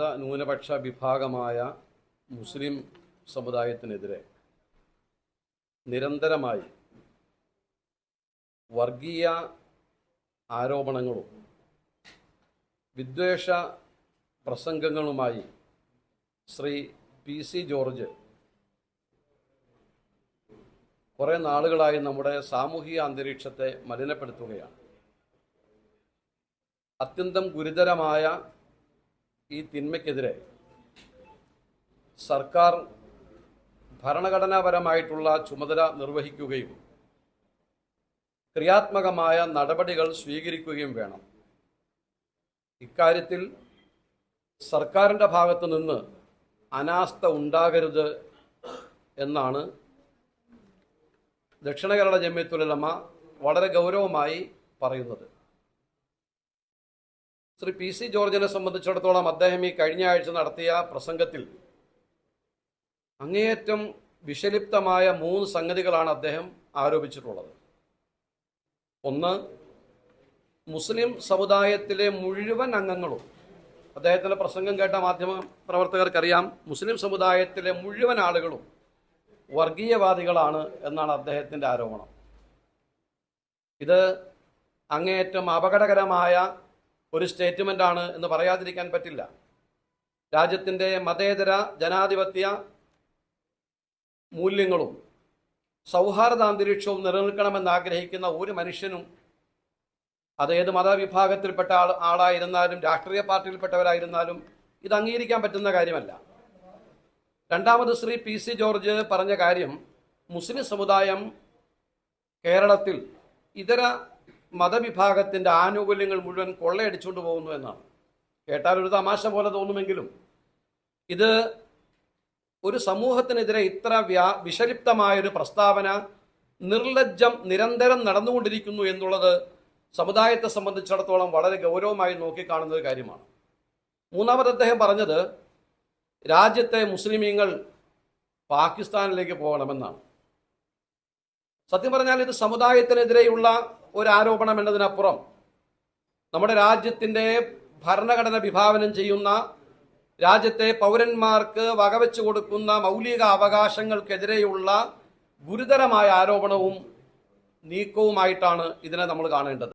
ന്യൂനപക്ഷ വിഭാഗമായ മുസ്ലിം സമുദായത്തിനെതിരെ നിരന്തരമായി വർഗീയ ആരോപണങ്ങളും വിദ്വേഷ പ്രസംഗങ്ങളുമായി ശ്രീ പി സി ജോർജ് കുറേ നാളുകളായി നമ്മുടെ സാമൂഹിക അന്തരീക്ഷത്തെ മലിനപ്പെടുത്തുകയാണ്. അത്യന്തം ഗുരുതരമായ ഈ തിന്മയ്ക്കെതിരെ സർക്കാർ ഭരണഘടനാപരമായിട്ടുള്ള ചുമതല നിർവഹിക്കുകയും ക്രിയാത്മകമായ നടപടികൾ സ്വീകരിക്കുകയും വേണം. ഇക്കാര്യത്തിൽ സർക്കാരിന്റെ ഭാഗത്തു നിന്ന് അനാസ്ഥ ഉണ്ടാകരുത് എന്നാണ് ദക്ഷിണ കേരള ജമ്മിത്തുലമ്മ വളരെ ഗൗരവമായി പറയുന്നത്. ശ്രീ പി സി ജോർജിനെ സംബന്ധിച്ചിടത്തോളം അദ്ദേഹം ഈ കഴിഞ്ഞ ആഴ്ച നടത്തിയ പ്രസംഗത്തിൽ അങ്ങേയറ്റം വിഷലിപ്തമായ മൂന്ന് സംഗതികളാണ് അദ്ദേഹം ആരോപിച്ചിട്ടുള്ളത്. ഒന്ന് മുസ്ലിം സമുദായത്തിലെ മുഴുവൻ അംഗങ്ങളും അദ്ദേഹത്തിന്റെ പ്രസംഗം കേട്ട മാധ്യമ പ്രവർത്തകർക്കറിയാം മുസ്ലിം സമുദായത്തിലെ മുഴുവൻ ആളുകളും വർഗീയവാദികളാണ് എന്നാണ് അദ്ദേഹത്തിന്റെ ആരോപണം. ഇത് അങ്ങേയറ്റം അപകടകരമായ ഒരു സ്റ്റേറ്റ്മെന്റ് ആണ് എന്ന് പറയാതിരിക്കാൻ പറ്റില്ല. രാജ്യത്തിന്റെ മതേതര ജനാധിപത്യ മൂല്യങ്ങളും സൗഹാർദ്ദാന്തരീക്ഷവും നിലനിൽക്കണമെന്ന് ആഗ്രഹിക്കുന്ന ഒരു മനുഷ്യനും അത് ഏത് മതവിഭാഗത്തിൽപ്പെട്ട ആൾ ആളായിരുന്നാലും രാഷ്ട്രീയ പാർട്ടിയിൽപ്പെട്ടവരായിരുന്നാലും ഇത് അംഗീകരിക്കാൻ പറ്റുന്ന കാര്യമല്ല. രണ്ടാമത് ശ്രീ പി സി ജോർജ് പറഞ്ഞ കാര്യം മുസ്ലിം സമുദായം കേരളത്തിൽ ഇതര മതവിഭാഗത്തിന്റെ ആനുകൂല്യങ്ങൾ മുഴുവൻ കൊള്ളയടിച്ചുകൊണ്ട് പോകുന്നു എന്നാണ്. കേട്ടാൽ ഒരു തമാശ പോലെ തോന്നുമെങ്കിലും ഇത് ഒരു സമൂഹത്തിനെതിരെ ഇത്ര വ്യാ വിഷലിപ്തമായൊരു പ്രസ്താവന നിർലജ്ജം നിരന്തരം നടന്നുകൊണ്ടിരിക്കുന്നു എന്നുള്ളത് സമുദായത്തെ സംബന്ധിച്ചിടത്തോളം വളരെ ഗൗരവമായി നോക്കിക്കാണുന്ന ഒരു കാര്യമാണ്. മൂന്നാമത് അദ്ദേഹം പറഞ്ഞത് രാജ്യത്തെ മുസ്ലിമീങ്ങൾ പാകിസ്ഥാനിലേക്ക് പോകണമെന്നാണ്. സത്യം പറഞ്ഞാൽ ഇത് സമുദായത്തിനെതിരെയുള്ള ഒരു ആരോപണം എന്നതിനപ്പുറം നമ്മുടെ രാജ്യത്തിന്റെ ഭരണഘടന വിഭാവനം ചെയ്യുന്ന രാജ്യത്തെ പൗരന്മാർക്ക് വകവെച്ചു കൊടുക്കുന്ന മൗലിക അവകാശങ്ങൾക്കെതിരെയുള്ള ഗുരുതരമായ ആരോപണവും നീക്കവുമായിട്ടാണ് ഇതിനെ നമ്മൾ കാണേണ്ടത്.